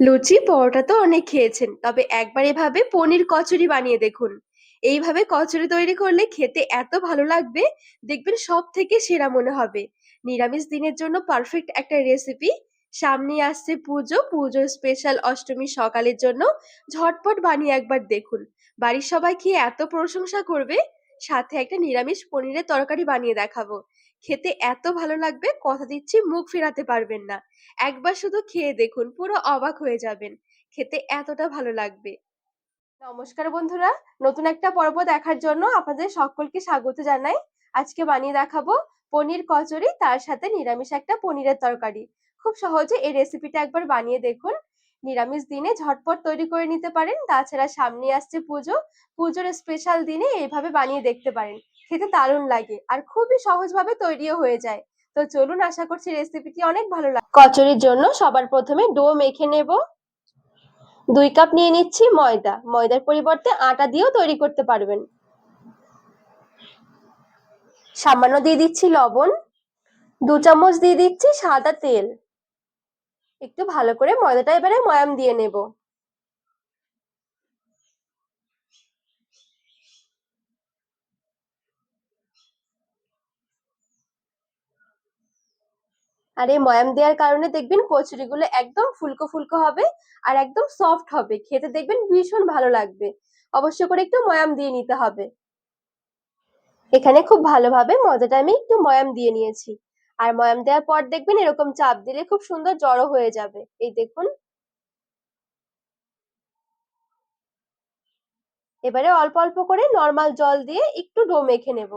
লুচি, পরোটা তো অনেক খেয়েছেন। তবে একবার এভাবে পনির কচুরি বানিয়ে দেখুন। এইভাবে কচুরি তৈরি করলে খেতে এত ভালো লাগবে, দেখবেন সব থেকে সেরা মনে হবে। নিরামিষ দিনের জন্য পারফেক্ট একটা রেসিপি। সামনেই আসছে পুজো, পুজোর স্পেশাল অষ্টমী সকালের জন্য ঝটপট বানিয়ে একবার দেখুন। বাড়ির সবাই খেয়ে এত প্রশংসা করবে, সাথে একটা নিরামিষ পনিরের তরকারি বানিয়ে দেখাবো। খেতে এত ভালো লাগবে, কথা দিচ্ছি মুখ ফেরাতে পারবেন না। একবার শুধু খেয়ে দেখুন, পুরো অবাক হয়ে যাবেন। খেতে এতটা ভালো লাগবে। নমস্কার বন্ধুরা, নতুন একটা পর্ব দেখার জন্য আপনাদের সকলকে স্বাগত জানাই। আজকে বানিয়ে দেখাবো পনির কচুরি, তার সাথে নিরামিষ একটা পনিরের তরকারি। খুব সহজে এই রেসিপিটা একবার বানিয়ে দেখুন। নিরামিষ দিনে ঝটপট তৈরি করে নিতে পারেন। তাছাড়া সামনে আসছে পুজো, পুজোর স্পেশাল দিনে এইভাবে বানিয়ে দেখতে পারেন। খেতে দারুণ লাগে আর খুবই সহজভাবে তৈরিও হয়ে যায়। তো চলুন আশা করছি রেসিপিটি অনেক ভালো লাগে কচুরির জন্য সবার প্রথমে ডো মেখে নেব দুই কাপ নিয়ে নিচ্ছি ময়দা ময়দার পরিবর্তে আটা দিয়েও তৈরি করতে পারবেন সামান্য দিয়ে দিচ্ছি লবণ দু চামচ দিয়ে দিচ্ছি সাদা তেল একটু ভালো করে ময়দাটা এবারে ময়াম দিয়ে নেব। আর এই ময়াম দেওয়ার কারণে দেখবেন কচুরিগুলো একদম ফুলকো ফুলকো হবে আর একদম সফট হবে। খেতে দেখবেন ভীষণ ভালো লাগবে। অবশ্য করে একটু ময়াম দিয়ে নিতে হবে। এখানে খুব ভালোভাবে মজাটা আমি একটু ময়াম দিয়ে নিয়েছি। আর ময়াম দেওয়ার পর দেখবেন এরকম চাপ দিলে খুব সুন্দর জড়ো হয়ে যাবে। এই দেখুন। এবারে অল্প অল্প করে নর্মাল জল দিয়ে একটু ডো মেখে নেব।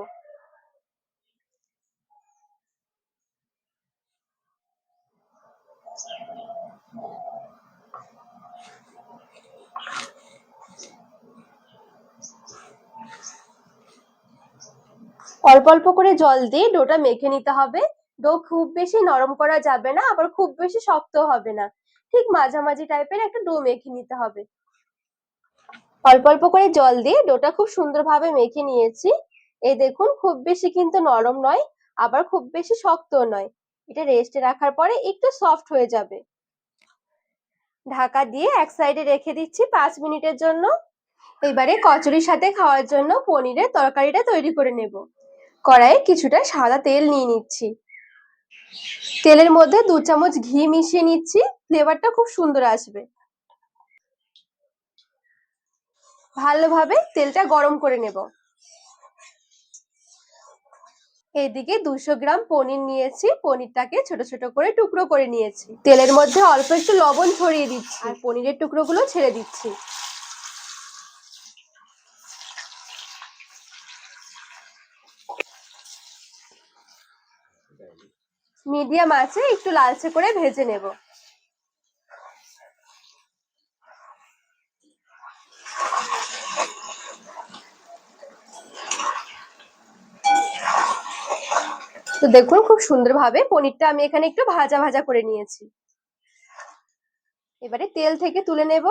অল্প অল্প করে জল দিয়ে ডোটা মেখে নিতে হবে। ডো খুব বেশি নরম করা যাবে না, আবার খুব বেশি শক্ত হবে না। ঠিক মাঝামাঝি টাইপের একটা ডো মেখে নিতে হবে। অল্প অল্প করে জল দিয়ে ডোটা খুব সুন্দরভাবে মেখে নিয়েছি। এই দেখুন, খুব বেশি কিন্তু নরম নয়, আবার খুব বেশি শক্ত নয়। এটা রেস্টে রাখার পরে একটু সফট হয়ে যাবে। ঢাকা দিয়ে এক সাইডে রেখে দিচ্ছি পাঁচ মিনিটের জন্য। এবারে কচুরির সাথে খাওয়ার জন্য পনিরের তরকারিটা তৈরি করে নেব। কড়াইয়ে কিছুটা সাদা তেল নিয়ে নিচ্ছি। তেলের মধ্যে দু চামচ ঘি মিশিয়ে নিচ্ছি ফ্লেভারটা খুব সুন্দর আসবে। ভালোভাবে তেলটা গরম করে নেব। এইদিকে দুশো গ্রাম পনির নিয়েছি, পনিরটাকে ছোট ছোট করে টুকরো করে নিয়েছি। তেলের মধ্যে অল্প একটু লবণ ছড়িয়ে দিচ্ছি। আর পনিরের টুকরোগুলো ছেড়ে দিচ্ছি। মিডিয়াম আছে, একটু লালচে করে ভেজে নেব। তো দেখুন, খুব সুন্দরভাবে পনিরটা আমি এখানে একটু ভাজা ভাজা করে নিয়েছি। এবারে তেল থেকে তুলে নেব।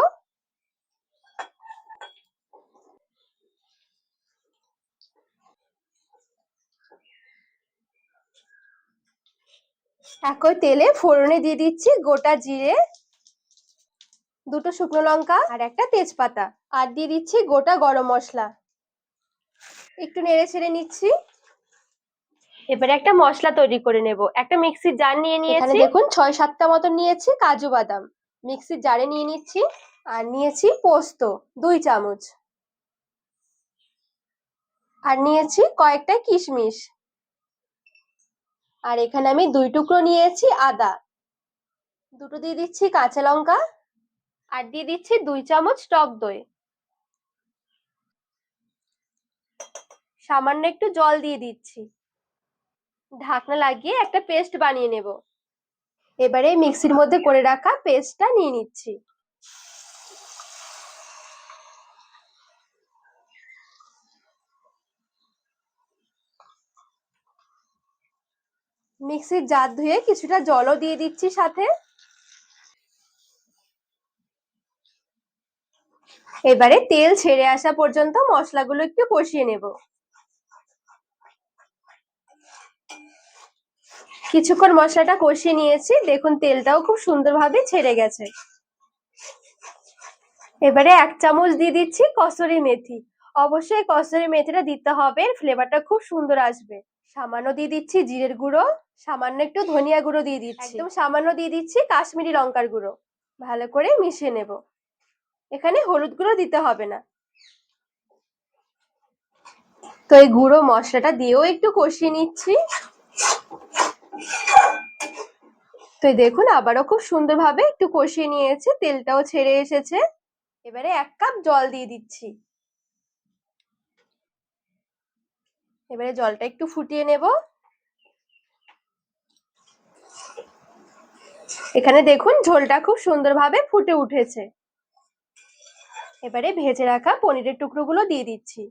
একই তেলে ফোড়নে দিয়ে দিচ্ছি গোটা জিরে দুটো শুকনো লঙ্কা আর একটা তেজপাতা। আর দিয়ে দিচ্ছি গোটা গরম মশলা। একটু নেড়ে ছেড়ে নিচ্ছি। এবারে একটা মশলা তৈরি করে নেব। একটা মিক্সির জার নিয়ে নিয়েছি। দেখুন ছয় সাতটা মতো নিয়েছি কাজু বাদাম। মিক্সির জারে নিয়ে নিচ্ছি আর নিয়েছি পোস্ত দুই চামচ। আর নিয়েছি কয়েকটা কিশমিশ। আর এখানে আমি দুই টুকরো নিয়েছি আদা। দুটো দিয়ে দিচ্ছি কাঁচা লঙ্কা আর দিয়ে দিচ্ছি দুই চামচ টক দই। সামান্য একটু জল দিয়ে দিচ্ছি। ঢাকনা লাগিয়ে একটা পেস্ট বানিয়ে নেব। এবারে মিক্সির মধ্যে করে রাখা পেস্টটা নিয়ে নিচ্ছি। মিক্সির জার ধুয়ে কিছুটা জলও দিয়ে দিচ্ছি সাথে। এবারে তেল ছেড়ে আসা পর্যন্ত মশলাগুলো একটু কষিয়ে নেব। কিছুক্ষণ মশলাটা কষিয়ে নিয়েছি, দেখুন তেলটাও খুব সুন্দরভাবে ছেড়ে গেছে। এবারে এক চামচ দিয়ে দিচ্ছি কসুরি মেথি। অবশ্যই কসুরি মেথিটা দিতে হবে ফ্লেভারটা খুব সুন্দর আসবে। সামান্য দিয়ে দিচ্ছি জিরের গুঁড়ো। সামান্য একটু ধনিয়া গুঁড়ো দিয়ে দিচ্ছি। একদম সামান্য দিয়ে দিচ্ছি কাশ্মীরি লঙ্কার গুঁড়ো। ভালো করে মিশিয়ে নেব। এখানে হলুদ গুঁড়ো দিতে হবে না। তো এই গুঁড়ো মশলাটা দিয়েও একটু কষিয়ে নিচ্ছি। তো দেখুন আবারও খুব সুন্দরভাবে একটু কষিয়ে নিয়েছে তেলটাও ছেড়ে এসেছে। এবারে এক কাপ জল দিয়ে দিচ্ছি। এবারে জলটা একটু ফুটিয়ে নেব। এখানে দেখুন ঝোলটা খুব সুন্দরভাবে ফুটে উঠেছে। এবারে ভেজে রাখা পনিরের টুকরোগুলো দিয়ে দিচ্ছি।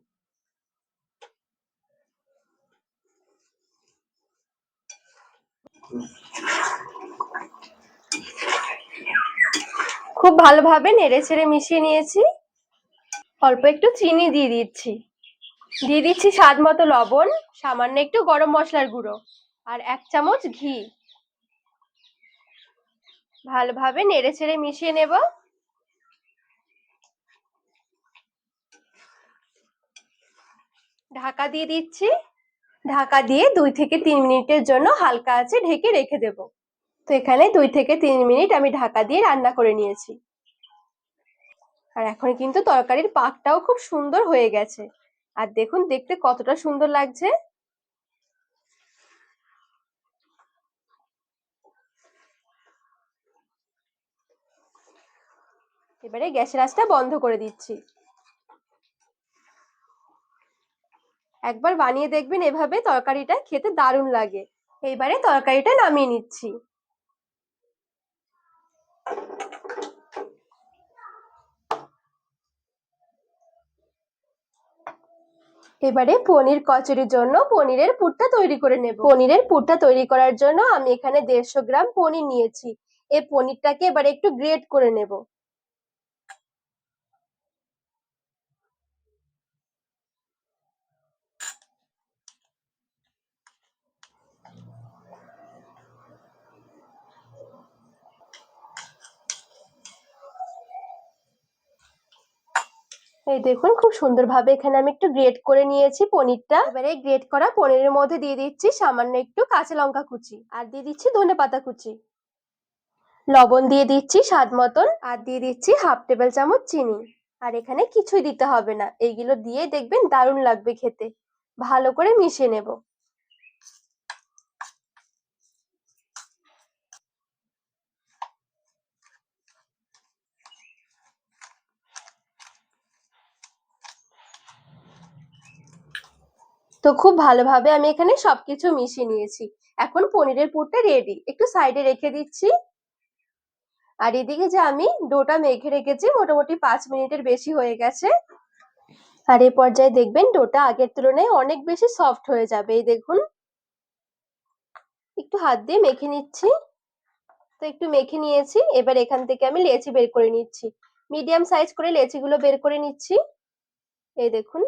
খুব ভালোভাবে নেড়ে ছেড়ে মিশিয়ে নিয়েছি। অল্প একটু চিনি দিয়ে দিচ্ছি। দিয়ে দিচ্ছি স্বাদ মতো লবণ, সামান্য একটু গরম মশলার গুঁড়ো আর এক চামচ ঘি। ভালোভাবে নেড়ে ছেড়ে মিশিয়ে নেব। ঢাকা দিয়ে দিচ্ছি। ঢাকা দিয়ে দুই থেকে তিন মিনিটের জন্য হালকা আছে ঢেকে রেখে দেব। তো এখানে দুই থেকে তিন মিনিট আমি ঢাকা দিয়ে রান্না করে নিয়েছি। আর এখন কিন্তু তরকারির পাকটাও খুব সুন্দর হয়ে গেছে। আর দেখুন, দেখতে কতটা সুন্দর লাগছে। এবারে গ্যাসের আঁচটা বন্ধ করে দিচ্ছি। একবার বানিয়ে দেখবেন এভাবে তরকারিটা খেতে দারুণ লাগে। এইবারে তরকারিটা নামিয়ে নিচ্ছি। এবারে পনির কচুরির জন্য পনিরের পুরটা তৈরি করে নেব। পনিরের পুরটা তৈরি করার জন্য আমি এখানে দেড়শো গ্রাম পনির নিয়েছি। এই পনিরটাকে এবারে একটু গ্রেট করে নেব। এই দেখুন, খুব সুন্দরভাবে এখানে আমি একটু গ্রেট করে নিয়েছি পনিরটা। এবারে গ্রেট করা পনিরের মধ্যে দিয়ে দিচ্ছি সামান্য একটু কাঁচা লঙ্কা কুচি। আর দিয়ে দিচ্ছি ধনে পাতা কুচি। লবণ দিয়ে দিচ্ছি স্বাদ মতন। আর দিয়ে দিচ্ছি হাফ টেবিল চামচ চিনি। আর এখানে কিছুই দিতে হবে না। এইগুলো দিয়ে দেখবেন দারুণ লাগবে খেতে। ভালো করে মিশিয়ে নেব। তো খুব ভালোভাবে আমি এখানে সবকিছু মিশিয়ে নিয়েছি। এখন পনিরের পুরটা রেডি একটু সাইডে রেখে দিচ্ছি। আর এদিকে যে আমি ডোটা মেখে রেখেছি, মোটামুটি পাঁচ মিনিটের বেশি হয়ে গেছে। আর এই পর্যায়ে দেখবেন ডোটা আগের তুলনায় অনেক বেশি সফট হয়ে যাবে। এই দেখুন। একটু হাত দিয়ে মেখে নিচ্ছি। তো একটু মেখে নিয়েছি। এবার এখান থেকে আমি লেচি বের করে নিচ্ছি। মিডিয়াম সাইজ করে লেচিগুলো বের করে নিচ্ছি। এই দেখুন।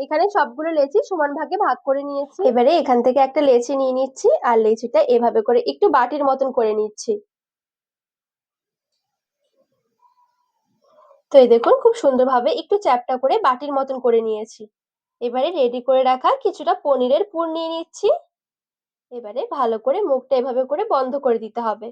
এখানে সবগুলো লেচি সমান ভাগে ভাগ করে নিয়েছি। এবারে এখান থেকে একটা লেচি নিয়ে নিচ্ছি আর লেচিটা এভাবে করে একটু বাটির মতন করে নিচ্ছি। তো এই দেখুন, খুব সুন্দরভাবে একটু চ্যাপটা করে বাটির মতন করে নিয়েছি। এবারে রেডি করে রাখা কিছুটা পনিরের পুর নিয়ে নিচ্ছি। এবারে ভালো করে মুখটা এভাবে করে বন্ধ করে দিতে হবে।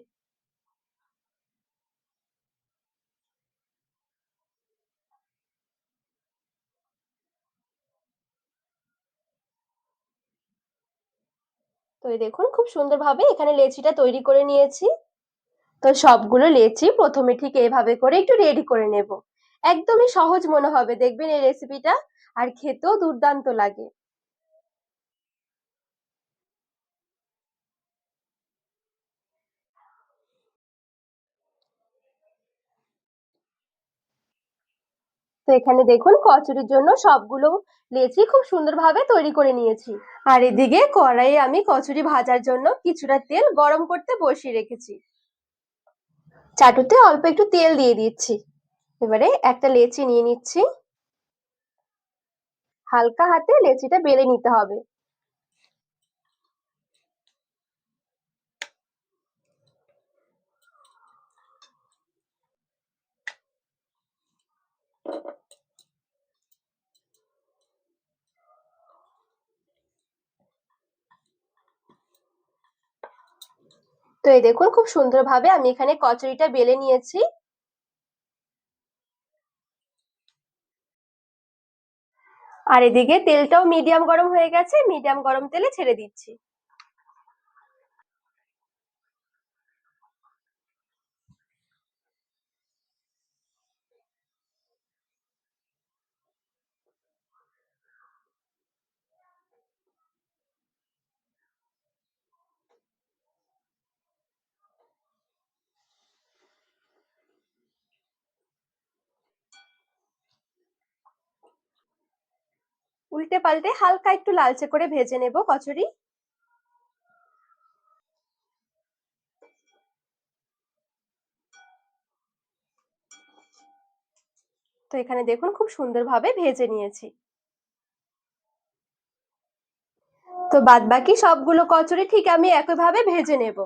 তো এই দেখুন, খুব সুন্দরভাবে এখানে লেচিটা তৈরি করে নিয়েছি। তো সবগুলো লেচি প্রথমে ঠিক এভাবে করে একটু রেডি করে নেব। একদমই সহজ মনে হবে, দেখবেন এই রেসিপিটা আর খেতেও দুর্দান্ত লাগে। তো এখানে দেখুন, কচুরির জন্য সবগুলো লেচি খুব সুন্দরভাবে তৈরি করে নিয়েছি। আর এদিকে কড়াইয়ে আমি কচুরি ভাজার জন্য কিছুটা তেল গরম করতে বসিয়ে রেখেছি। চাটুতে অল্প একটু তেল দিয়ে দিচ্ছি। এবারে একটা লেচি নিয়ে নিচ্ছি। হালকা হাতে লেচিটা বেলে নিতে হবে। তো এই দেখুন, খুব সুন্দরভাবে আমি এখানে কচুরিটা বেলে নিয়েছি। আর এদিকে তেলটাও মিডিয়াম গরম হয়ে গেছে মিডিয়াম গরম তেলে ছেড়ে দিচ্ছি। উল্টে পাল্টে হালকা একটু লালচে করে ভেজে নেব কচুরি। তো এখানে দেখুন খুব সুন্দরভাবে ভেজে নিয়েছি। তো বাদ বাকি সবগুলো কচুরি ঠিক আমি একইভাবে ভেজে নেব।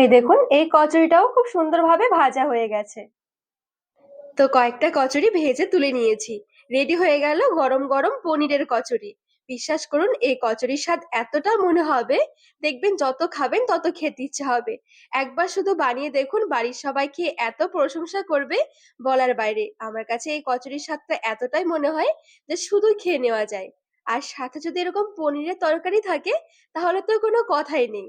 এই দেখুন, এই কচুরিটাও খুব সুন্দরভাবে ভাজা হয়ে গেছে। তো কয়েকটা কচুরি ভেজে তুলে নিয়েছি। রেডি হয়ে গেল গরম গরম পনিরের কচুরি। বিশ্বাস করুন, এই কচুরির স্বাদ এতটা মনে হবে, দেখবেন যত খাবেন তত খেতে ইচ্ছে হবে। একবার শুধু বানিয়ে দেখুন, বাড়ির সবাই খেয়ে এত প্রশংসা করবে বলার বাইরে। আমার কাছে এই কচুরির স্বাদটা এতটাই মনে হয় যে শুধু খেয়ে নেওয়া যায়। আর সাথে যদি এরকম পনিরের তরকারি থাকে, তাহলে তো কোনো কথাই নেই।